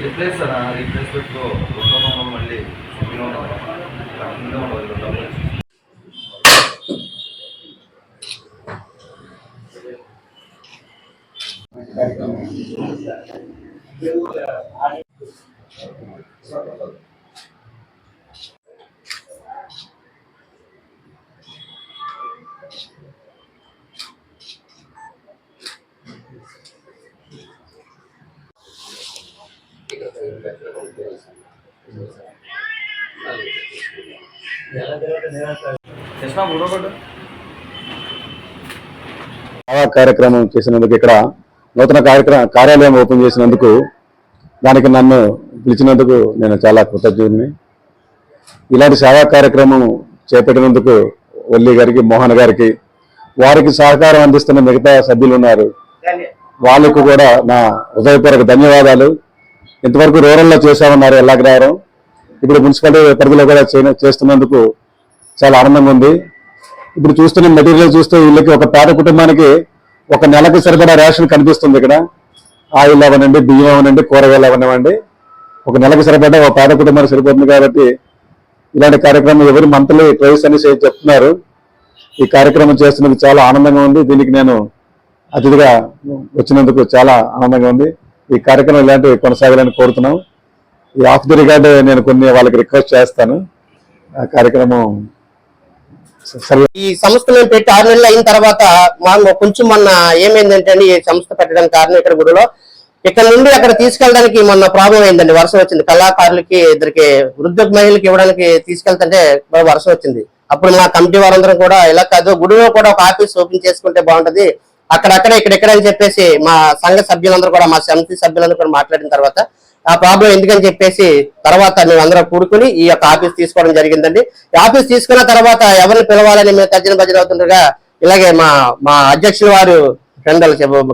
Replace అన్న రీప్లేస్మెంట్తో రెండో మమ్మల్ని మళ్ళీ కార్యక్రమం కార్యక్రమం చేసినందుకు ఇక్కడ నూతన కార్యక్రమ కార్యాలయం ఓపెన్ చేసినందుకు దానికి నన్ను పిలిచినందుకు నేను చాలా కృతజ్ఞుడిని. ఇలాంటి సేవా కార్యక్రమం చేపట్టినందుకు వల్లి గారికి మోహన్ గారికి వారికి సహకారం అందిస్తున్న మిగతా సభ్యులు ఉన్నారు. వాళ్ళకు కూడా నా హృదయపూర్వక ధన్యవాదాలు. ఇంతవరకు రూరల్లో చేశామన్నారు ఎల్లాగ్రహారం ఇప్పుడు మున్సిపాలిటీ పరిధిలో కూడా చే చేస్తున్నందుకు చాలా ఆనందంగా ఉంది. ఇప్పుడు చూస్తున్న మెటీరియల్ చూస్తే వీళ్ళకి ఒక పేద కుటుంబానికి ఒక నెలకు సరిపడా రేషన్ కనిపిస్తుంది ఇక్కడ. ఆయిల్ అవనండి బియ్యం అవనండి కూరగాయలు అవనివ్వండి. ఒక నెలకు సరిపడా ఒక పేద కుటుంబానికి సరిపోతుంది కాబట్టి ఇలాంటి కార్యక్రమం ఎవరు మంత్లీ ట్రైస్ అనేసి చెప్తున్నారు. ఈ కార్యక్రమం చేస్తున్నందుకు చాలా ఆనందంగా ఉంది. దీనికి నేను అతిథిగా వచ్చినందుకు చాలా ఆనందంగా ఉంది. ఈ కార్యక్రమం ఇలాంటివి కొనసాగాలని కోరుతున్నాం. ఈ ఆఫ్ ది రికార్డ్ నేను కొన్ని వాళ్ళకి రిక్వెస్ట్ చేస్తాను. ఆ కార్యక్రమం సరే ఈ సంస్థ మేము పెట్టి ఆరు నెలలు అయిన తర్వాత మాకు కొంచెం మొన్న ఏమైందంటే ఈ సంస్థ పెట్టడానికి కారణం ఇక్కడ గుడిలో. ఇక్కడ నుండి అక్కడ తీసుకెళ్ళడానికి మొన్న ప్రాబ్లం అయిందండి వర్షం వచ్చింది. కళాకారులకి ఇద్దరికి వృద్ధ మహిళలకి ఇవ్వడానికి తీసుకెళ్తుంటే బాగా వర్షం వచ్చింది. అప్పుడు మా కమిటీ వారందరం కూడా ఇలా కాదు గుడిలో కూడా ఒక ఆఫీస్ ఓపెన్ చేసుకుంటే బాగుంటది. అక్కడక్కడ ఇక్కడెక్కడ అని చెప్పేసి మా సంఘ సభ్యులందరూ కూడా మా సమితి సభ్యులందరూ కూడా మాట్లాడిన తర్వాత ఆ ప్రాబ్లం ఎందుకని చెప్పేసి తర్వాత మేము అందరం కూడుకుని ఈ యొక్క ఆఫీస్ తీసుకోవడం జరిగిందండి. ఆఫీస్ తీసుకున్న తర్వాత ఎవరిని పిలవాలని మేము తర్జన భజన అవుతుండగా ఇలాగే మా మా అధ్యక్షులు వారు ఫ్రెండ్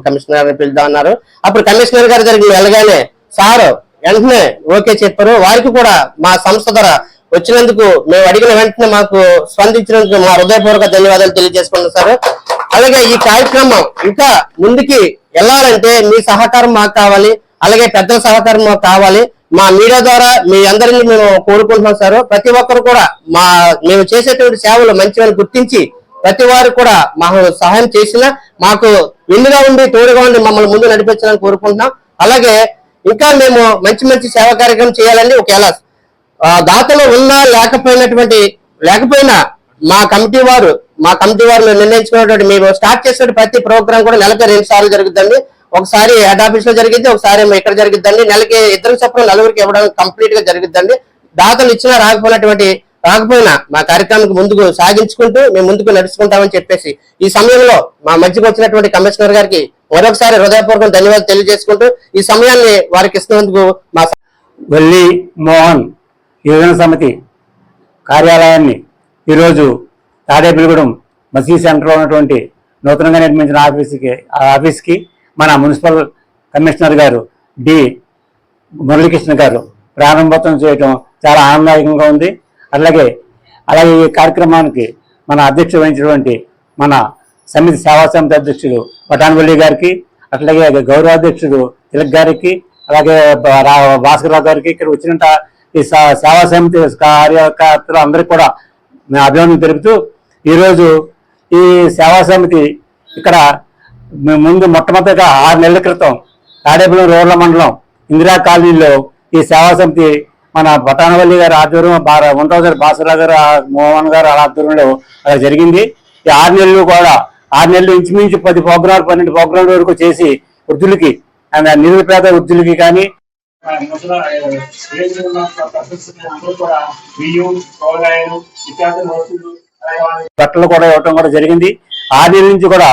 కమిషనర్ గారిని పిలుద్దాం అన్నారు. అప్పుడు కమిషనర్ గారి దగ్గరికి వెళ్ళగానే సారు వెంటనే ఓకే చెప్పారు. వారికి కూడా మా సంస్థ ద్వారా వచ్చినందుకు మేము అడిగిన వెంటనే మాకు స్పందించినందుకు మా హృదయపూర్వక ధన్యవాదాలు తెలియజేసుకున్నాం సార్. అలాగే ఈ కార్యక్రమం ఇంకా ముందుకి వెళ్ళాలంటే మీ సహకారం మాకు కావాలి అలాగే పెద్దల సహకారం మాకు కావాలి. మా మీడియా ద్వారా మీ అందరినీ మేము కోరుకుంటున్నాం సార్. ప్రతి ఒక్కరు కూడా మా మేము చేసేటువంటి సేవలు మంచివని గుర్తించి ప్రతి వారు కూడా మాకు సహాయం చేసిన మాకు విందుగా ఉండి తోడుగా ఉండి మమ్మల్ని ముందు నడిపించాలని కోరుకుంటున్నాం. అలాగే ఇంకా మేము మంచి మంచి సేవా కార్యక్రమం చేయాలని ఒకవేళ దాతలు ఉన్నా లేకపోయినటువంటి లేకపోయినా మా కమిటీ వారు మా కమిటీ వారు నిర్ణయించుకున్నటువంటి మేము స్టార్ట్ చేసిన ప్రతి ప్రోగ్రామ్ కూడా నెలకి రెండు సార్లు జరుగుతుంది ఒకసారి హెడ్ ఆఫీస్లో జరిగింది ఒకసారి ఇక్కడ జరుగుద్దండి నెలకి ఇద్దరు చొప్పున నలుగురికి ఇవ్వడం కంప్లీట్గా జరుగుద్దండి దాతలు ఇచ్చినా రాకపోయినటువంటి రాకపోయినా మా కార్యక్రమానికి ముందుకు సాగించుకుంటూ మేము ముందుకు నడుచుకుంటామని చెప్పేసి ఈ సమయంలో మా మధ్యకు వచ్చినటువంటి కమిషనర్ గారికి మరొకసారి హృదయపూర్వకం ధన్యవాదాలు తెలియజేసుకుంటూ ఈ సమయాన్ని వారికి ఇస్తున్నందుకు మా వల్లి మోహన్. యువజన సమితి కార్యాలయాన్ని ఈరోజు తాడేపల్లిగూడెం మసీ సెంటర్లో ఉన్నటువంటి నూతనంగా నిర్మించిన ఆఫీస్కి ఆ ఆఫీస్కి మన మున్సిపల్ కమిషనర్ గారు డి మురళీకృష్ణ గారు ప్రారంభోత్సవం చేయటం చాలా ఆనందదాయకంగా ఉంది. అలాగే అలాగే ఈ కార్యక్రమానికి మన అధ్యక్షుడు వహించినటువంటి మన సమితి సేవా సమితి అధ్యక్షుడు పటాన్వల్లి గారికి అట్లాగే గౌరవ అధ్యక్షుడు తిలక్ గారికి అలాగే బ- భాస్కర్రావు గారికి ఇక్కడ వచ్చిన ఈ సేవా సమితి కార్యకర్తలు అందరికీ కూడా మేము అభినందన తెలుపుతూ ఈరోజు ఈ సేవా సమితి ఇక్కడ ముందు మొట్టమొదటిగా ఆరు నెలల క్రితం తాడేపల్లి రూరల్ మండలం ఇందిరా కాలనీలో ఈ సేవా సమితి మన పటానవల్లి గారు ఆధ్వర్యం బార ఉంటావు గారు బాసరావు గారు మోహన్ గారు ఆ ఆధ్వర్యంలో అలా జరిగింది. ఈ ఆరు నెలలు కూడా ఆరు నెలలు ఇంచుమించు పది ప్రోగ్రాంలు పన్నెండు ప్రోగ్రాల వరకు చేసి వృద్ధులకి అండ్ నిరుపేద వృద్ధులకి కానీ బట్టలు కూడా ఇవ్వటం కూడా జరిగింది. ఆది నుంచి కూడా